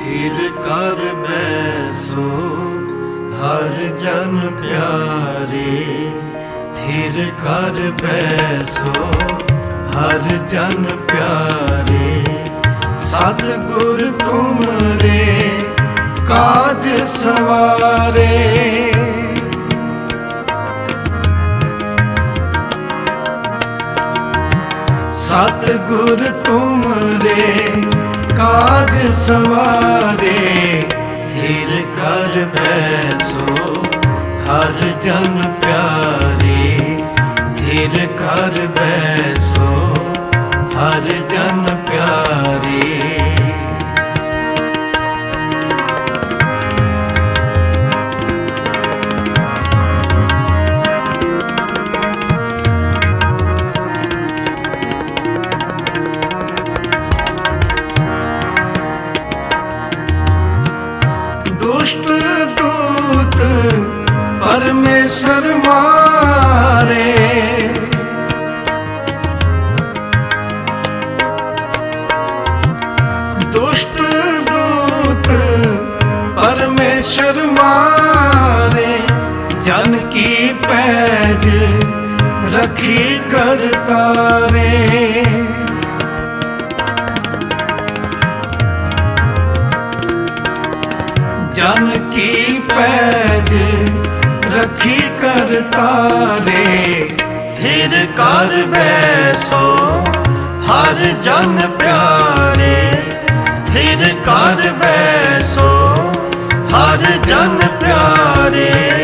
ਥਿਰ ਕਰ ਬੈਸੋ, ਹਰ ਜਨ ਪਿਆਰੇ। ਥਿਰ ਕਰ ਬੈਸੋ, ਹਰ ਜਨ ਪਿਆਰੇ। ਸਤਿਗੁਰ ਤੁਮਰੇ, ਕਾਜ ਸਵਾਰੇ। ਸਤਿਗੁਰ ਤੁਮਰੇ ਕਾਜ ਸਵਾਰੇ ਥਿਰ ਕਰ ਬੈਸੋ ਹਰ ਜਨ ਪਿਆਰੇ ਥਿਰ ਕਰ ਬੈਸੋ ਦੂਤ ਪਰਮੇਸ਼ਰ ਮਾਰੇ ਦੁਸ਼ਟ ਦੂਤ ਪਰਮੇਸ਼ਰ ਮਾਰੇ ਜਨ ਕੀ ਪੈਜ ਰਖੀ ਕਰਤਾਰੇ ਜਨ ਕੀ ਪੈਜ ਰੱਖੀ ਕਰ ਤਾਰੇ ਥਿਰ ਕਰ ਬੈਸੋ ਹਰ ਜਨ ਪਿਆਰੇ। ਥਿਰ ਕਰ ਬੈਸੋ ਹਰ ਜਨ ਪਿਆਰੇ।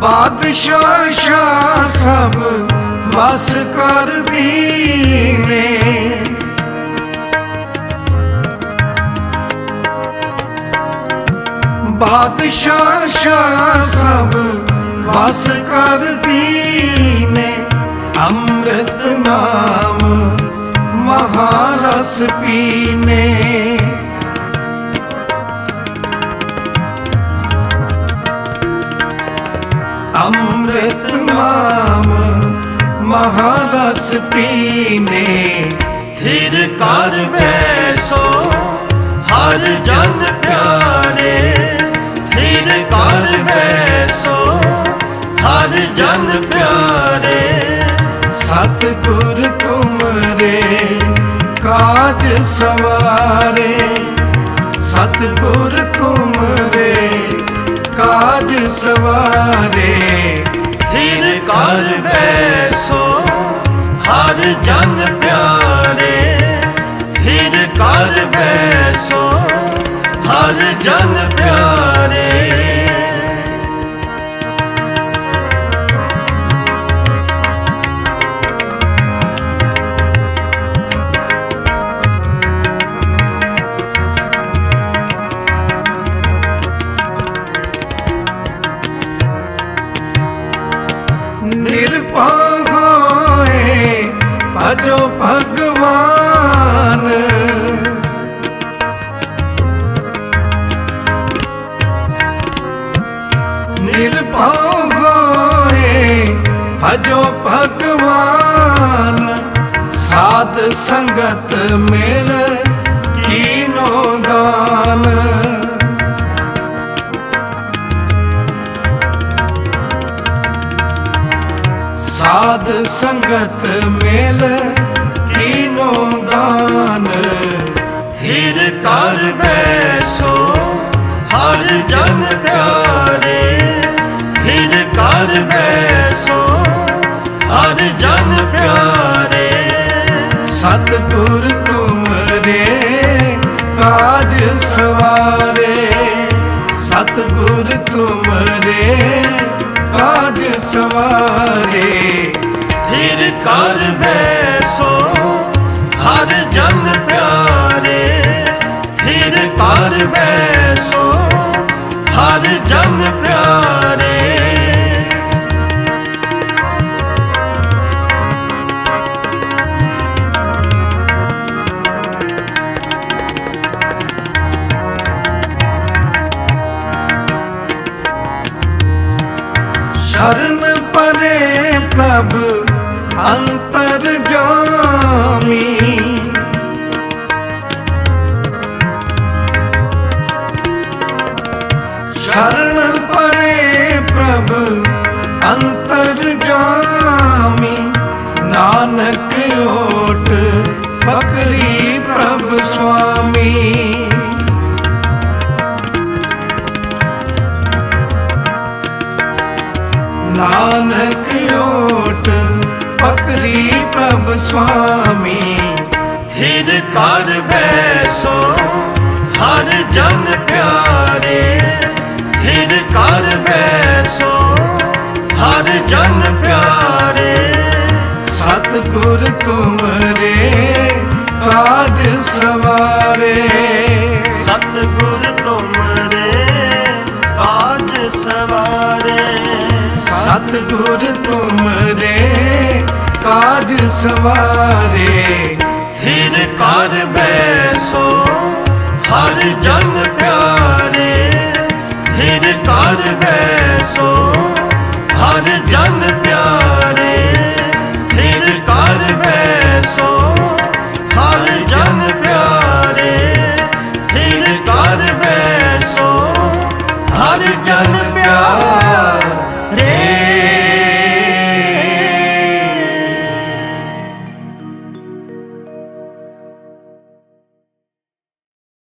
ਬਾਦਸ਼ਾਹ ਸ਼ਾਹ ਸਭ ਵਸ ਕਰ ਦੀਨੇ ਬਾਦਸ਼ਾਹ ਸ਼ਾਹ ਸਭ ਵਸ ਕਰ ਦੀਨੇ ਅੰਮ੍ਰਿਤ ਨਾਮ ਮਹਾਰਸ ਪੀਨੇ। ਅੰਮ੍ਰਿਤ ਨਾਮ ਮਹਾਰਸ ਪੀਨੇ। ਥਿਰ ਕਰ ਬੈਸੋ ਹਰ ਜਨ ਪਿਆਰੇ। ਥਿਰ ਕਰ ਬੈਸੋ ਹਰ ਜਨ ਪਿਆਰੇ। ਸਤਿਗੁਰ ਤੁਮਰੇ ਕਾਜ ਸਵਾਰੇ ਸਵਾਰੇ ਥਿਰ ਕਰ ਬੈਸੋ ਹਰ ਜਨ ਪਿਆਰੇ। ਥਿਰ ਕਰ ਬੈਸੋ ਹਰ ਜਨ ਪਿਆਰੇ। ਭਜੋ ਭਗਵਾਨ। ਨਿਰਭਉ ਹੋਏ ਭਜੋ ਭਗਵਾਨ। ਸਾਧ ਸੰਗਤ ਮਿਲ ਕੀਨੋ ਦਾਨ। ਸਾਧ ਸੰਗਤ ਮੇਲ, ਕੀਨੋ ਦਾਨ। ਫਿਰ ਕਰ ਬੈਸੋ, ਹਰ ਜਨ ਪਿਆਰੇ। ਥਿਰ ਕਰ ਬੈਸੋ, ਹਰ ਜਨ ਪਿਆਰੇ। ਸਤਿਗੁਰ ਤੁਮਰੇ, ਕਾਜ ਸਵਾਰੇ। ਸਤਿਗੁਰ ਤੁਮਰੇ ਕਾਜ ਸਵਾਰੇ। ਥਿਰ ਕਰ ਬੈਸੋ ਹਰ ਜਨ ਪਿਆਰੇ। ਥਿਰ ਕਰ ਬੈਸੋ ਹਰ ਜਨ ਪਿਆਰੇ। ਪਰੇ ਪ੍ਰਭ ਅੰਤਰ ਜਾਮੀ। ਸ਼ਰਨ ਪਰੇ ਪ੍ਰਭ ਅੰਤਰ ਜਾਮੀ। ਨਾਨਕ ਓਟ ਪ੍ਰਭ ਸੁਆਮੀ ਥਿਰ ਕਰ ਬੈਸੋ ਹਰ ਜਨ ਪਿਆਰੇ। ਥਿਰ ਕਰ ਬੈਸੋ ਹਰ ਜਨ ਪਿਆਰੇ। ਸਤਿਗੁਰ ਤੁਮਰੇ ਕਾਜ ਸਵਾਰੇ। ਸਤਿਗੁਰ ਤੁਮਰੇ ਕਾਜ ਸਵਾਰੇ। ਸਤਿਗੁਰ ਤੁਮਰੇ ਕਾਜ ਸਵਾਰੇ ਥਿਰ ਕਰ ਬੈਸੋ ਹਰ ਜਨ ਪਿਆਰੇ। ਥਿਰ ਕਰ ਬੈਸੋ ਹਰ ਜਨ